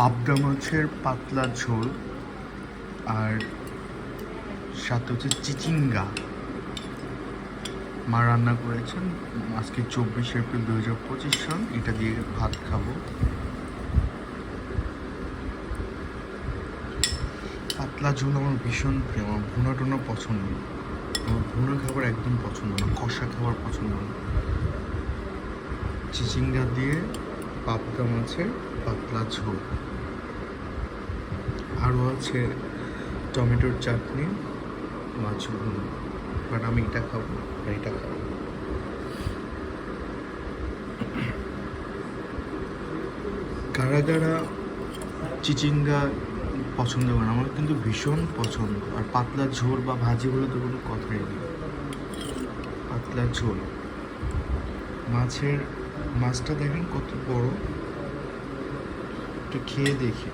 পাবদা মাছের পাতলা ঝোল আর সাথে হচ্ছে চিচিঙ্গা। মা রান্না করেছেন। আজকে চব্বিশে এপ্রিল দু হাজার পঁচিশ সন, এটা দিয়ে ভাত খাব। পাতলা ঝোল আমার ভীষণ প্রিয়, আমার ভুনা টুনা পছন্দ। আমার ভুনা খাবার একদম পছন্দ না, কষা খাবার পছন্দ না। চিচিঙ্গা দিয়ে পাবদা মাছের পাতলা ঝোল। আরও আছে টমেটোর চাটনি, মাছ ভুনা। বাট আমি এটা খাব এটা খাব কারা কারা চিচিঙ্গা পছন্দ করে আমার কিন্তু ভীষণ পছন্দ। আর পাতলা ঝোল বা ভাজি হলে তো কোনো কথাই নেই। পাতলা ঝোল। মাছের মাছটা দেখেন কত বড়। একটু খেয়ে দেখি।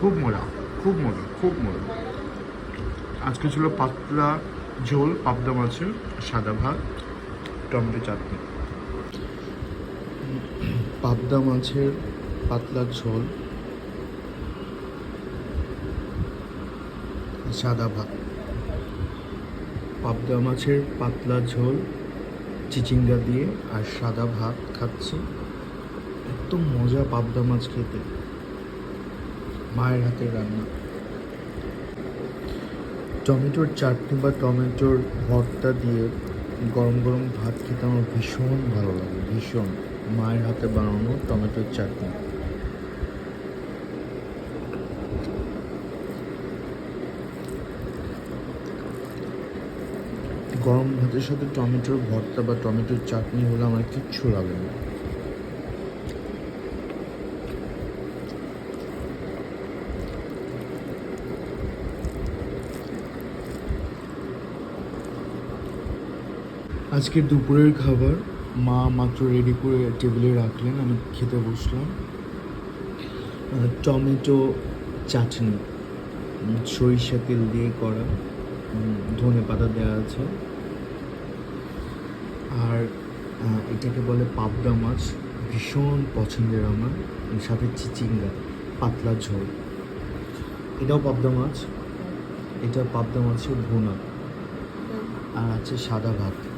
খুব মজা খুব মজা খুব মজা। আজকে ছিল পাতলা ঝোল, পাবদা মাছের সাদা ভাত, টমেটো চাটনি। পাবদা মাছের পাতলা ঝোল, সাদা ভাত। পাবদা মাছের পাতলা ঝোল, চিচিঙ্গা দিয়ে আর সাদা ভাত খাচ্ছি। এত মজা পাবদা মাছ খেতে। মায়ের হাতের রান্না। টমেটোর চাটনি বা টমেটোর ভর্তা দিয়ে গরম গরম ভাত খেতে আমার ভীষণ ভালো লাগে, ভীষণ। মায়ের হাতে বানানো টমেটোর চাটনি। গরম ভাতের সাথে টমেটোর ভর্তা বা টমেটোর চাটনি হলে আমার কিচ্ছু লাগে না। আজকে দুপুরের খাবার মা মাত্র রেডি করে টেবিলে রাখলেন আমি খেতে বসলাম। টমেটো চাটনি সরিষা তেল দিয়ে করা ধনে পাতা দেওয়া আছে। আর এটাকে বলে পাবদা মাছ ভীষণ পছন্দের আমার সাথে চিচিঙ্গা পাতলা ঝোল। এটাও পাবদা মাছ এটা পাবদা মাছের ভুনা। আর আছে সাদা ভাত।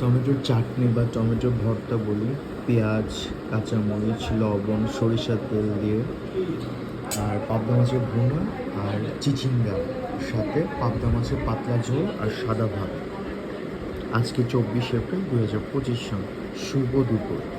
টমেটোর চাটনি বা টমেটোর ভর্তা বলি। পেঁয়াজ, কাঁচামরিচ, লবণ, সরিষার তেল দিয়ে। আর পাবদা মাছের ভুনা আর চিচিঙ্গা, সাথে পাবদা মাছের পাতলা ঝোল আর সাদা ভাত। আজকে চব্বিশ এপ্রিল দু হাজার পঁচিশ সাল শুভ দুপুর।